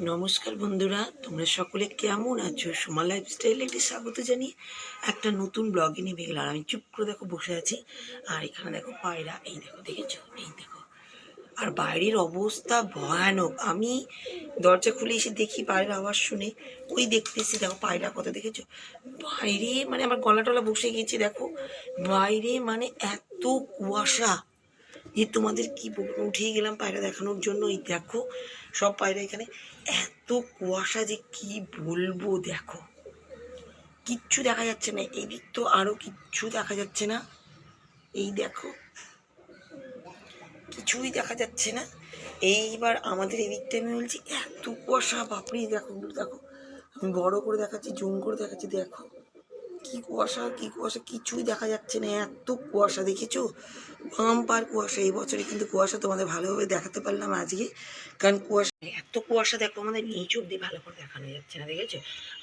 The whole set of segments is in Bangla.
নমস্কার বন্ধুরা, তোমরা সকলে কেমন আছো? সোমা লাইফস্টাইল একটি স্বাগত জানিয়ে একটা নতুন ব্লগে নিয়ে গেলাম। আর আমি চুপ করে দেখো বসে আছি। আর এখানে দেখো পায়রা, এই দেখো, দেখেছ? এই দেখো। আর বাইরের অবস্থা ভয়ানক। আমি দরজা খুলে এসে দেখি পায়রা আওয়াজ শুনে। ওই দেখতেছি দেখো পায়রা কত, দেখেছ? বাইরে মানে আমার গলা টলা বসে গেছে দেখো। বাইরে মানে এত কুয়াশা। যে তোমাদের কি বলব? উঠেই গেলাম পায়রা দেখানোর জন্য। এই দেখো, সব পায়রা এখানে। এত কুয়াশা যে কি বলব, দেখো। কিচ্ছু দেখা যাচ্ছে না। এই দিক তো আরও কিচ্ছু দেখা যাচ্ছে না। এই দেখো, কিছুই দেখা যাচ্ছে না। এইবার আমাদের এই দিকটা আমি বলছি, এত কুয়াশা, বাপরে, দেখো দেখো। আমি বড় করে দেখাচ্ছি, জুম করে দেখাচ্ছি, দেখো। কি কুয়াশা কি কুয়াশা, কিছুই দেখা যাচ্ছে না। এত কুয়াশা, দেখেছ? বাম্পার কুয়াশা। এই বছরে কিন্তু কুয়াশা তোমাদের ভালোভাবে দেখাতে পারলাম আজকে। কারণ কুয়াশা এত কুয়াশা দেখো, আমাদের নিচ অব্দি ভালো করে দেখানো যাচ্ছে না, দেখেছ?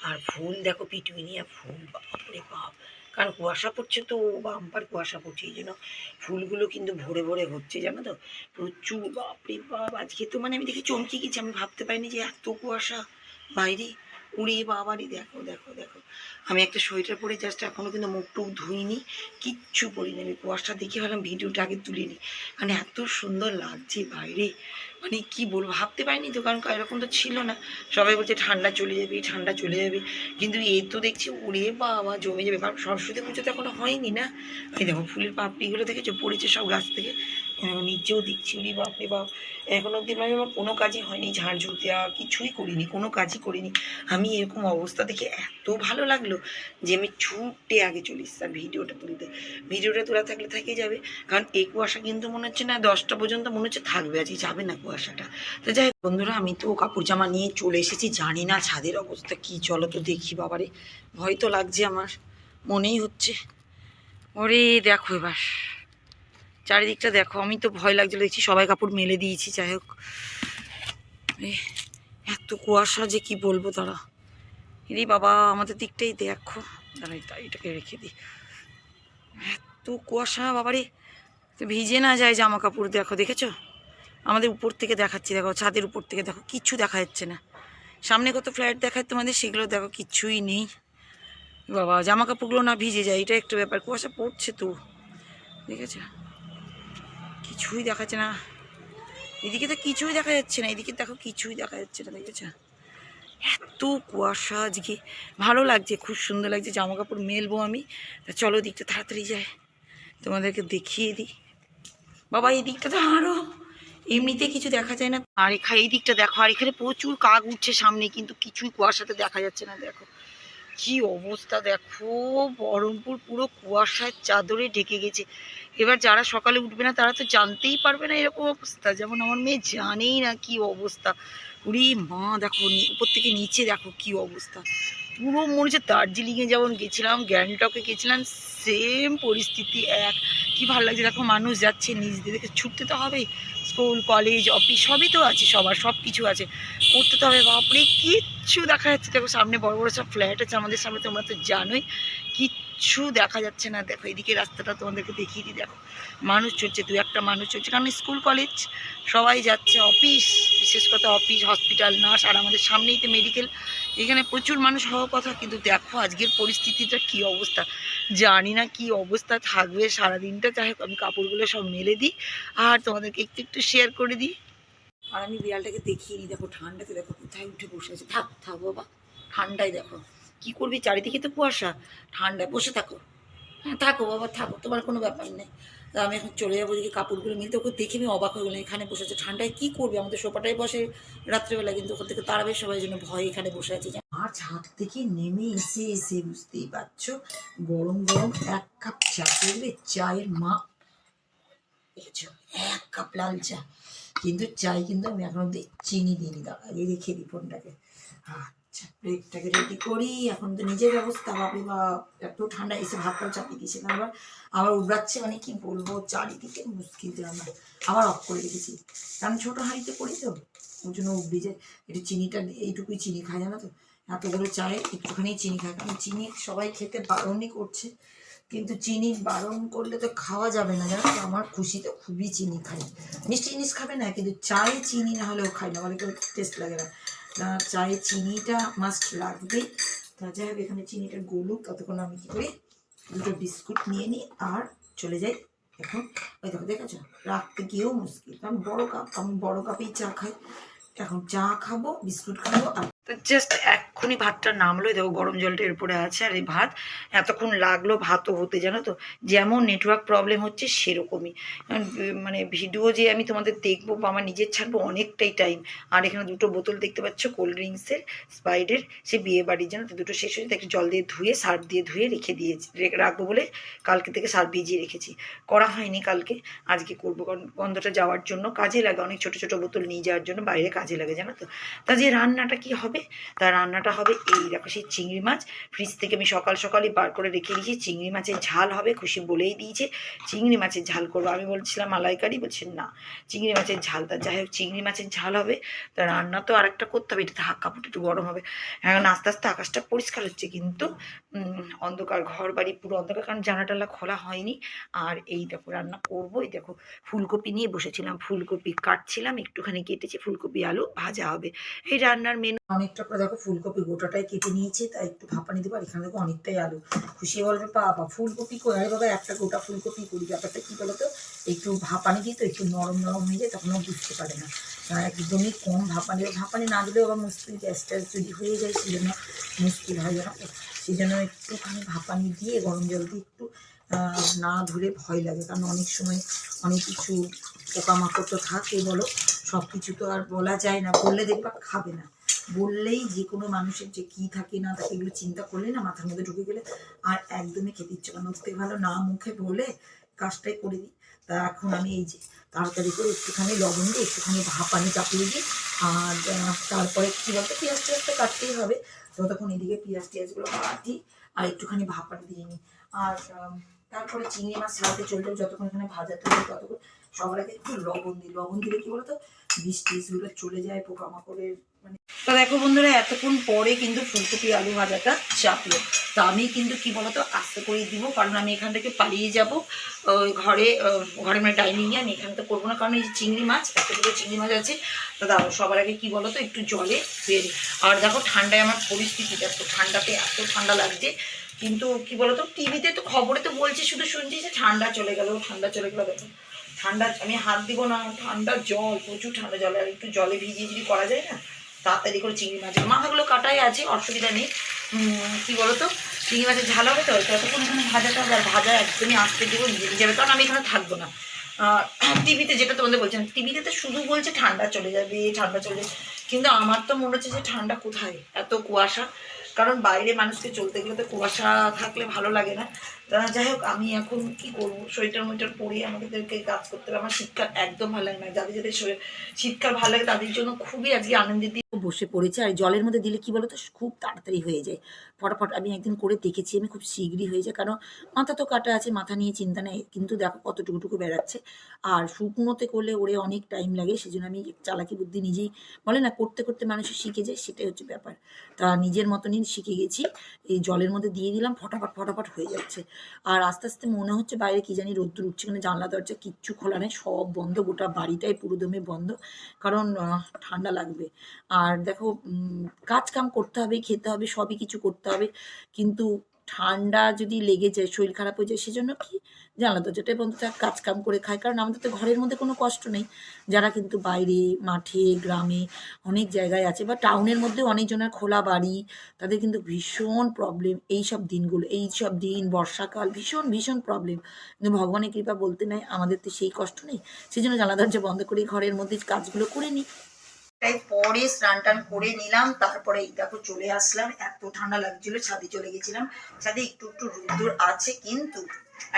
আর ফুল দেখো পিটুইনিয়া ফুল, বাপরে বাপ। কারণ কুয়াশা পড়ছে তো, বাম্পার কুয়াশা পড়ছে, এই জন্য ফুলগুলো কিন্তু ভরে ভরে হচ্ছে, জানো তো? প্রচুর, বাপরে বাপ। আজকে তো মানে আমি দেখি চমকে গেছি, আমি ভাবতে পারিনি যে এত কুয়াশা। বাইরে উড়ে বাবারই দেখো দেখো দেখো। আমি একটা সোয়েটার পরে জাস্ট এখনও কিন্তু মুখ টুক ধুইনি, কিচ্ছু পরিনি আমি কুয়াশা দেখে ভাবলাম ভিডিওটা আগে তুলিনি মানে এত সুন্দর লাগছে বাইরে মানে কি বলব, ভাবতে পারিনি তো, কারণ এরকম তো ছিল না। সবাই বলছে ঠান্ডা চলে যাবে, ঠান্ডা চলে যাবে। কিন্তু এই তো দেখছি উড়ে বাবা, জমে যাবে। কারণ সরস্বতী পুজো তো এখনও হয়নি না? এই দেখো ফুলের পাপড়িগুলো দেখেছ? পড়েছে সব গাছ থেকে। নিচেও দিচ্ছি উড়ি বাপরে বাপ, এখন অব্দি মানে আমার কোনো কাজই হয়নি ঝাড়ঝুড় দেওয়া কিছুই করিনি, কোনো কাজই করিনি। আমি এরকম অবস্থা দেখে এত ভালো লাগল যে আমি ছুটে আগে চলে এসছি ভিডিওটা তুলতে। ভিডিওটা তোলা থাকলে থেকে যাবে, কারণ এই কুয়াশা কিন্তু মনে হচ্ছে না দশটা পর্যন্ত মনে হচ্ছে থাকবে, আজকে যাবে না কুয়াশাটা। তো যাই বন্ধুরা, আমি তো কাপড় জামা নিয়ে চলে এসেছি, জানি না ছাদের অবস্থা কি, চলো তো দেখি, বাবারে, ভয় তো লাগছে আমার, মনেই হচ্ছে। ওরে, দেখো এবার। চারিদিকটা দেখো, আমি তো ভয় লাগছিল, দেখছি সবাই কাপড় মেলে দিয়েছি, যাই হোক। এত কুয়াশা যে কি বলব তারা। রে বাবা, আমাদের দিকটাই দেখো। এটাকে রেখে দিই। এত কুয়াশা, বাবারে। তো ভিজে না যায় জামা কাপড়, দেখো, দেখেছ? আমাদের উপর থেকে দেখাচ্ছি, দেখো, ছাদের উপর থেকে, দেখো, কিচ্ছু দেখা যাচ্ছে না। সামনে কত ফ্ল্যাট দেখায় তোমাদের, সেগুলো দেখো কিচ্ছুই নেই। বাবা, জামা কাপড়গুলো না ভিজে যায়, এটা একটু ব্যাপার। কুয়াশা পড়ছে তো, দেখেছ? কিছুই দেখাচ্ছে না। এদিকে তো কিছুই দেখা যাচ্ছে না। এদিকে দেখো কিছুই দেখা যাচ্ছে না, দেখেছ? এত কুয়াশা আজকে। ভালো লাগছে, খুব সুন্দর লাগছে। জামা কাপড় মেলবো আমি। তা চলো দিকটা তাড়াতাড়ি যায় তোমাদেরকে দেখিয়ে দিই। বাবা এই দিকটা তো আরও এমনিতে কিছু দেখা যায় না। আর এখানে, এই দিকটা দেখো। আর এখানে প্রচুর কাক উঠছে সামনে, কিন্তু কিছুই কুয়াশাতে দেখা যাচ্ছে না, দেখো। কি অবস্থা দেখো, বহরমপুর পুরো কুয়াশার চাদরে ঢেকে গেছে। এবার যারা সকালে উঠবে না, তারা তো জানতেই পারবে না এরকম অবস্থা। যেমন আমার মেয়ে জানেই না কি অবস্থা। উরি মা, দেখো উপর থেকে নিচে দেখো কি অবস্থা। পুরো মনে হচ্ছে দার্জিলিংয়ে যেমন গেছিলাম, গ্যাংটকে গেছিলাম সেম পরিস্থিতি এক। কি ভালো লাগছে দেখো, মানুষ যাচ্ছে, নিজেদেরকে ছুটতে তো হবে। স্কুল, কলেজ, অফিস সবই তো আছে, সবার সব কিছু আছে। করতে তো হবে, বাপরে, কিচ্ছু দেখা যাচ্ছে দেখো, সামনে বড় বড় সব ফ্ল্যাট আছে আমাদের সামনে, তোমরা তো জানোই। কিচ্ছু দেখা যাচ্ছে না। দেখো, এদিকে রাস্তাটা তোমাদেরকে দেখিয়ে দিই, দেখো। মানুষ চলছে, দু একটা মানুষ চলছে। কারণ স্কুল, কলেজ, সবাই যাচ্ছে, অফিস, বিশেষ কথা অফিস, হসপিটাল, নার্স, আর আমাদের সামনেই তো মেডিকেল এখানে প্রচুর মানুষ হওয়ার কথা, কিন্তু দেখো আজকের পরিস্থিতিটা কি অবস্থা। জানি না কি অবস্থা থাকবে সারাদিনটা, যাই হোক আমি কাপড়গুলো সব মেলে দিই, আর তোমাদেরকে একটু একটু শেয়ার করে দিই। আর আমি বিড়ালটাকে দেখিয়ে দিই, দেখো ঠান্ডাতে দেখো কোথায় উঠে বসে আছে। থাক থাক বাবা, ঠান্ডায় দেখো। কি করবি চারিদিকে তো কুয়াশা, ঠান্ডায় বসে থাকো। হ্যাঁ থাকো বাবা, থাকো, তোমার কোনো ব্যাপার নেই। তা আমি এখন চলে যাব ওদিকে কাপড়গুলো মিলতে। ওকে দেখে আমি অবাক হয়ে গেলাম, এখানে বসে আছে। ঠান্ডায় কী করবে? আমাদের সোফাটাই বসে রাত্রেবেলা, কিন্তু ওখান থেকে তাড়াবে সবাই জন্য ভয় এখানে বসে আছে। আর ছাদ থেকে নেমে এসে এসে বুঝতেই পারছ, গরম গরম এক কাপ চা করবে চায়ের মা। এক কাপ লাল চা। কিন্তু চাই কিন্তু আমি এখন অব্দি চিনি দিইনি, দাদা। আগে রেখে দিই ফোনটাকে আচ্ছা ব্রেকটাকে রেডি করি, এখন তো নিজের ব্যবস্থা বাপরে বা এত ঠান্ডা, এসে ভাতটাও চাপিয়ে দিয়েছে। কারণ আবার আবার উড়াচ্ছে মানে কি বলব, চারিদিকে মুশকিল আমার আবার অফ করে রেখেছি। কারণ ছোটো হাঁড়িতে করি তো ওই জন্য উবড়ি যায় একটু চিনিটা, এইটুকুই চিনি খায় জানো তো? এতগুলো চায়ে একটুখানি চিনি খায়। কারণ চিনি সবাই খেতে বারণই করছে, কিন্তু চিনি বারণ করলে তো খাওয়া যাবে না, জানো আমার খুশিতে খুবই চিনি খাই। মিষ্টি জিনিস খাবে না, কিন্তু চায়ে চিনি না হলেও খাই না মানে কেউ টেস্ট লাগে না। চায়ে চিনিটা মাস্ট লাগবে। তা যাই হোক, এখানে চিনিটা গলুক, ততক্ষণ আমি কী করি, দুটো বিস্কুট নিয়ে নিই, আর চলে যাই এখন। ওই দেখো, দেখেছ? রাখতে গিয়েও মুশকিল, কারণ বড়ো কাপ, আমি বড়ো কাপেই চা খাই। এখন চা খাব, বিস্কুট খাব, আর তো জাস্ট এক্ষুনি ভাতটা নামলো দেখো গরম জলটা এর উপরে আছে আর এই ভাত। এতক্ষণ লাগল ভাতও হতে, জানো তো? যেমন নেটওয়ার্ক প্রবলেম হচ্ছে সেরকমই। মানে ভিডিও যে আমি তোমাদের দেখব বা আমার নিজের ছাড়বো অনেকটাই টাইম আর এখানে দুটো বোতল দেখতে পাচ্ছ কোল্ড ড্রিঙ্কসের স্পাইডের সে বিয়ে বাড়ির জন্য। তো দুটো শেষ হয়েছে একটু জল দিয়ে ধুয়ে, সার্ফ দিয়ে ধুয়ে রেখে দিয়েছি রেখে রাখব বলে কালকে থেকে সার্ফ ভিজিয়ে রেখেছি। করা হয়নি কালকে, আজকে করব। কারণ গন্ধটা যাওয়ার জন্য কাজে লাগে। অনেক ছোট ছোট বোতল নিয়ে যাওয়ার জন্য বাইরে কাজে লাগে, জানো তো? তা যে রান্নাটা কি হবে তা রান্নাটা হবে এই দেখো, সেই চিংড়ি মাছ। ফ্রিজ থেকে আমি সকাল সকালই বার করে রেখে দিয়েছি। চিংড়ি মাছের ঝাল হবে, খুশি বলেই দিয়েছে। চিংড়ি মাছের ঝাল করব। আমি বলছিলাম মালাইকারি, বলছেন না। চিংড়ি মাছের ঝাল, তা যাই হোক, চিংড়ি মাছের ঝাল হবে। তা রান্না তো আরেকটা করতে হবে, এটা হাত কাপড় একটু গরম হবে। এখন আস্তে আস্তে আকাশটা পরিষ্কার হচ্ছে, কিন্তু অন্ধকার ঘর বাড়ি পুরো অন্ধকার, কারণ জানা টালা খোলা হয়নি। আর এই দেখো, রান্না করব। এই দেখো, ফুলকপি নিয়ে বসেছিলাম। ফুলকপি কাটছিলাম, একটুখানি কেটেছি। ফুলকপি, আলু ভাজা হবে। এই রান্নার মেনু অনেকটা করে দেখো ফুলকপি গোটাটাই কেটে নিয়েছি, তাই একটু ভাপানি দেবো আর এখানে দেখো অনেকটাই আলু। খুশি বলবে, বাবা, ফুলকপি কই? আরে বাবা, একটা গোটা ফুলকপি করি ব্যাপারটা কী বলতো? একটু ভাপানি দিই তো, একটু নরম নরম হয়ে যায়, তখন ও বুঝতে পারে না। একদমই কম ভাপানি ভাপানি না দিলেও আবার মুশকিল গ্যাস ট্যাস যদি হয়ে যায় সেই জন্য মুশকিল হয় জানো তো? সেই জন্য একটুখানি ভাপানি দিয়ে গরম জল দিয়ে একটু না ধরে ভয় লাগে। কারণ অনেক সময় অনেক কিছু পোকামাকড় তো থাকে বলো সব কিছু তো আর বলা যায় না। বললে দেখবা খাবে না। বললেই যে কোনো মানুষের যে কি থাকে না থাকে এগুলো চিন্তা করলে না মাথার মধ্যে ঢুকে গেলে আর একদমই খেতে ইচ্ছে করে না। ভালো না মুখে বলে কাজটাই করে দিই। তা এখন আমি এই যে তাড়াতাড়ি করে একটুখানি লবণ দিয়ে একটুখানি ভাপানি চাপিয়ে দিই। আর তারপরে কী বলতো, পেঁয়াজ টিয়াজটা কাটতেই হবে। ততক্ষণ এদিকে পেঁয়াজ টিয়াজগুলো কাটি আর একটুখানি ভাপাটা দিয়ে নিই। আর তারপরে চিংড়ি মাছ ছাড়াতে চলতে যতক্ষণ এখানে ভাজা হবে ততক্ষণ আগে একটু লবণ দিই। লবণ দিলে কি বলতো? বিষ টিসগুলো চলে যায় পোকামাকড়ের মানে তো দেখো বন্ধুরা, এতক্ষণ পরে কিন্তু ফুলকপি আলু ভাজাটা চাপলো। তো আমি কিন্তু কি বলতো, আস্তে করে দিব, কারণ আমি এখান থেকে পালিয়ে যাব। ঘরে ঘরে মানে ডাইনিংয়ে আমি এখানে তো করব না, কারণ এই চিংড়ি মাছ, এতগুলো চিংড়ি মাছ আছে। তো দাও, সবার আগে কি বলতো, একটু জলে ধুয়ে আর দেখো ঠান্ডায় আমার পরিস্থিতি, দেখো ঠান্ডাতে এত ঠান্ডা লাগছে। কিন্তু কি বলতো, টিভিতে তো খবরে তো বলছে, শুধু শুনছি যে ঠান্ডা চলে গেল, ঠান্ডা চলে গেল, দেখো। ঠান্ডা আমি হাত দিব না, ঠান্ডা জল, প্রচুর ঠান্ডা জল, আর একটু জলে ভিজিয়ে যদি করা যায় না, তাড়াতাড়ি করে চিংড়ি মাছের মাথাগুলো কাটাই আছে, অসুবিধা নেই। কি বলতো? চিংড়ি মাছের ঝাল হবে তো? ততক্ষণ এখানে ভাজাটা হবে আর ভাজা একদমই আসতে দেবো নিজে যাবে, কারণ আমি এখানে থাকব না। টিভিতে যেটা তোমাদের বলছেন টিভিতে তো শুধু বলছে ঠান্ডা চলে যাবে, ঠান্ডা চলে কিন্তু আমার তো মনে হচ্ছে যে ঠান্ডা কোথায়? এত কুয়াশা। কারণ বাইরে মানুষকে চলতে গেলে তো কুয়াশা থাকলে ভালো লাগে না। যাই হোক, আমি এখন কি করব? সোয়েটার মোয়েটার পরে আমাদেরকে কাজ করতে হবে। আমার শীতকাল একদম ভালো লাগে না। যাদের যাদের শীতকাল ভালো লাগে, তাদের জন্য খুবই আজকে আনন্দিত বসে পড়েছে, আর জলের মধ্যে দিলে কি বলতো? খুব তাড়াতাড়ি হয়ে যায়। ফটাফট আমি একদিন করে দেখেছি, আমি খুব শীঘ্রই হয়ে যায় কারণ মাথা তো কাটা আছে, মাথা নিয়ে চিন্তা নেই, কিন্তু দেখো কতটুকুটুকু বেড়াচ্ছে। আর শুকনোতে করলে ওরে অনেক টাইম লাগে, সেজন্য আমি চালাকি বুদ্ধি নিজেই বলে না, করতে করতে মানুষ শিখে যায়, সেটাই হচ্ছে ব্যাপার। তা নিজের মতনই শিখে গেছি, এই জলের মধ্যে দিয়ে দিলাম, ফটাফট ফটাফট হয়ে যাচ্ছে। আর আস্তে আস্তে মনে হচ্ছে বাইরে কি জানি রোদ্দুর উঠছে মানে জানলা, দরজা কিচ্ছু খোলা নেই, সব বন্ধ, গোটা বাড়িটাই পুরো দমে বন্ধ, কারণ ঠান্ডা লাগবে। আর দেখো কাজ কাম করতে হবে, খেতে হবে, সবই কিছু করতে হবে কিন্তু ঠান্ডা যদি লেগে যায়, শরীর খারাপ হয়ে যায়, সেজন্য কি? জানলা দরজাটাই বন্ধ থাক কাজ কাম করে খায়। কারণ আমাদের তো ঘরের মধ্যে কোনো কষ্ট নেই। যারা কিন্তু বাইরে, মাঠে, গ্রামে অনেক জায়গায় আছে বা টাউনের মধ্যে অনেকজনের খোলা বাড়ি, তাদের কিন্তু ভীষণ প্রবলেম এই সব দিনগুলো এই সব দিন, বর্ষাকাল, ভীষণ ভীষণ প্রবলেম। কিন্তু ভগবানের কৃপা বলতে নাই, আমাদের তো সেই কষ্ট নেই। সেই জন্য জানলা দরজা বন্ধ করে ঘরের মধ্যে কাজগুলো করে নিই। তাই পরে স্নান টান করে নিলাম, তারপরে দেখো চলে আসলাম। এত ঠান্ডা লাগছিল, ছাদে চলে গেছিলাম। ছাদে একটু একটু রোদ্দুর আছে, কিন্তু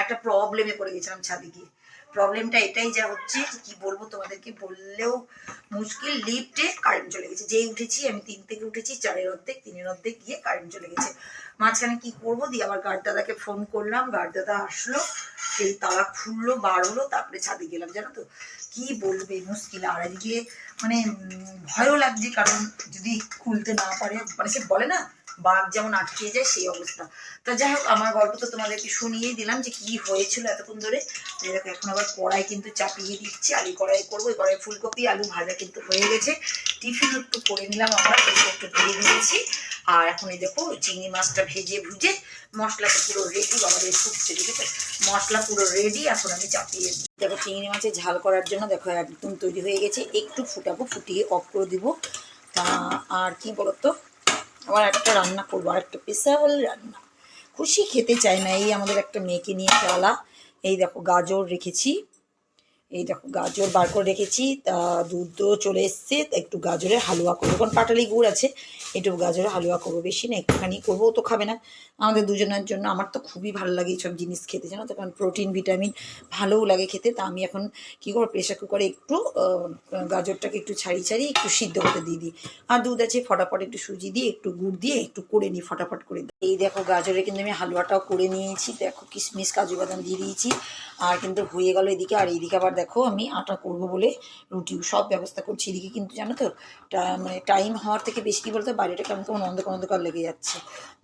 একটা প্রবলেমে পড়ে গেছিলাম ছাদে গিয়ে। প্রবলেমটা এটাই যা হচ্ছে কি বলব তোমাদেরকে বললেও মুশকিল লিফটে কারেন্ট চলে গেছে। যেই উঠেছি, আমি তিন থেকে উঠেছি, চারের অর্ধেক, তিনের অর্ধেক গিয়ে কারেন্ট চলে গেছে। মাঝখানে কি করব, দিয়ে আবার গার্ড দাদাকে ফোন করলাম। গার্ড দাদা আসলো, সেই তালা খুললো, বার হলো, তারপরে ছাদে গেলাম, জানো তো? কি বলবে মুশকিল? আর এদিকে মানে ভয়ও লাগছে, কারণ যদি খুলতে না পারে মানে সে বলে না, বাঘ যেমন আটকে যায়, সেই অবস্থা। তা যাই হোক, আমার গল্প তো তোমাদেরকে শুনিয়েই দিলাম যে কি হয়েছিল এতক্ষণ ধরে। দেখো, এখন আবার কড়াই কিন্তু চাপিয়ে দিচ্ছি, আলু কড়াই করব কড়াই ফুলকপি, আলু ভাজা কিন্তু হয়ে গেছে। টিফিন একটু করে নিলাম আমরা একটু দিয়ে দিয়েছি আর এখন এই দেখো চিংড়ি মাছটা ভেজে ভুজে মশলাটা পুরো রেডি আমাদের ফুটছে দেখেছ মশলা পুরো রেডি এখন আমি চাপিয়ে দিই। দেখো চিংড়ি মাছের ঝাল করার জন্য দেখো একদম তৈরি হয়ে গেছে, একটু ফুটাবো, ফুটিয়ে অফ করে দিব। তা আর কি বলতো, আবার একটা রান্না করব, আর একটা স্পেশাল রান্না। খুশি খেতে চায় না এই আমাদের একটা মেয়েকে নিয়ে চালা এই দেখো গাজর রেখেছি। এই দেখো, গাজর বার করে রেখেছি, তা দুধও চলে এসছে, তা একটু গাজরের হালুয়া করব। কারণ পাটালি গুড় আছে, একটু গাজরের হালুয়া করব বেশি না, একটুখানি করব তো খাবে না। আমাদের দুজনের জন্য আমার তো খুবই ভালো লাগে এইসব জিনিস খেতে, জানো তো? কারণ প্রোটিন ভিটামিন ভালোও লাগে খেতে, তা আমি এখন কী করব প্রেশার কুকারে একটু গাজরটাকে একটু ছাড়িয়ে ছাড়িয়ে একটু সিদ্ধ করতে দিয়ে দিই। আর দুধ আছে, ফটাফট একটু সুজি দিয়ে একটু গুড় দিয়ে একটু করে নিই, ফটাফট করে। দিই। এই দেখো গাজরে কিন্তু আমি হালুয়াটাও করে নিয়েছি, দেখো কিশমিশ, কাজু বাদাম দিয়ে দিয়েছি, আর কিন্তু হয়ে গেল এদিকে, আর এইদিকে আবার দেখো, আমি আটা করব বলে রুটি সব ব্যবস্থা করছি এদিকে কিন্তু জানো তো মানে টাইম হওয়ার থেকে বেশি কি বলতে, বাইরেটা কেমন কেমন অন্ধকার অন্ধকার লেগে যাচ্ছে।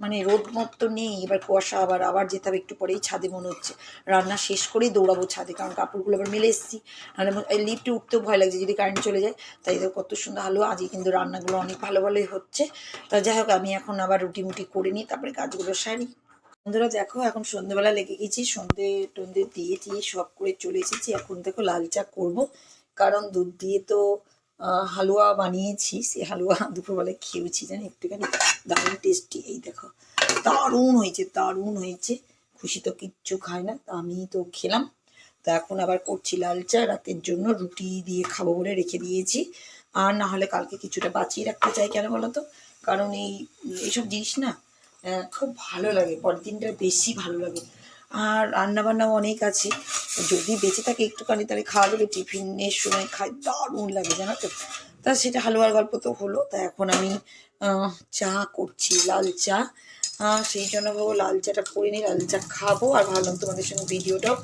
মানে রোদ মত তো নেই, এবার কুয়াশা আবার আবার যেতে হবে, একটু পরেই ছাদে মনে হচ্ছে। রান্না শেষ করেই দৌড়াবো ছাদে, কারণ কাপড়গুলো আবার মেলে এসেছি। নাহলে লিফটে উঠতেও ভয় লাগছে, যদি কারেন্ট চলে যায়, তাই কত সুন্দর আলো, আজকে কিন্তু রান্নাগুলো অনেক ভালো ভালোই হচ্ছে। তা যাই হোক, আমি এখন আবার রুটি মুটি করে নিই, তারপরে কাজগুলো সারি বন্ধুরা দেখো, এখন সন্ধ্যেবেলা লেগে গেছি, সন্ধে টন্ধে দিয়ে দিয়ে সব করে চলে এসেছি। এখন দেখো লাল চা করব, কারণ দুধ দিয়ে তো হালুয়া বানিয়েছি সেই হালুয়া দুপুরবেলায় খেয়েছি, জানি, একটুখানি দারুণ টেস্টি এই দেখো। দারুণ হয়েছে দারুণ হয়েছে। খুশি তো কিচ্ছু খায় না, তা আমি তো খেলাম। তো এখন আবার করছি লাল চা, রাতের জন্য রুটি দিয়ে খাব বলে রেখে দিয়েছি। আর না হলে কালকে কিছুটা বাঁচিয়ে রাখতে চাই কেন বলো তো? কারণ এই, এইসব জিনিস না খুব ভালো লাগে পরের দিনটা বেশি ভালো লাগে। আর রান্না বান্নাও অনেক আছে, যদি বেঁচে থাকে একটুখানি তাহলে খাওয়া দাবে টিফিনের সময় খাই, দারুণ লাগে, জানো তো। তা সেটা হালুয়ার গল্প তো হলো, তা এখন আমি চা করছি, লাল চা। সেই জন্য ভাবো লাল চাটা করে নিই, লাল চা খাব, আর ভাবলাম তোমাদের সঙ্গে ভিডিওটাও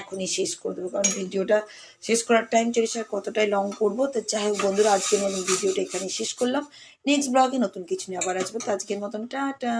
এখনই শেষ করে দেবো, কারণ ভিডিওটা শেষ করার টাইম চলেছে আর কতটাই লং করব। তো যাই হোক বন্ধুরা, আজকের মতন ভিডিওটা এখানেই শেষ করলাম। নেক্সট ব্লগে নতুন কিছু নিয়ে আবার আসব। তো আজকের মতন, টাটা!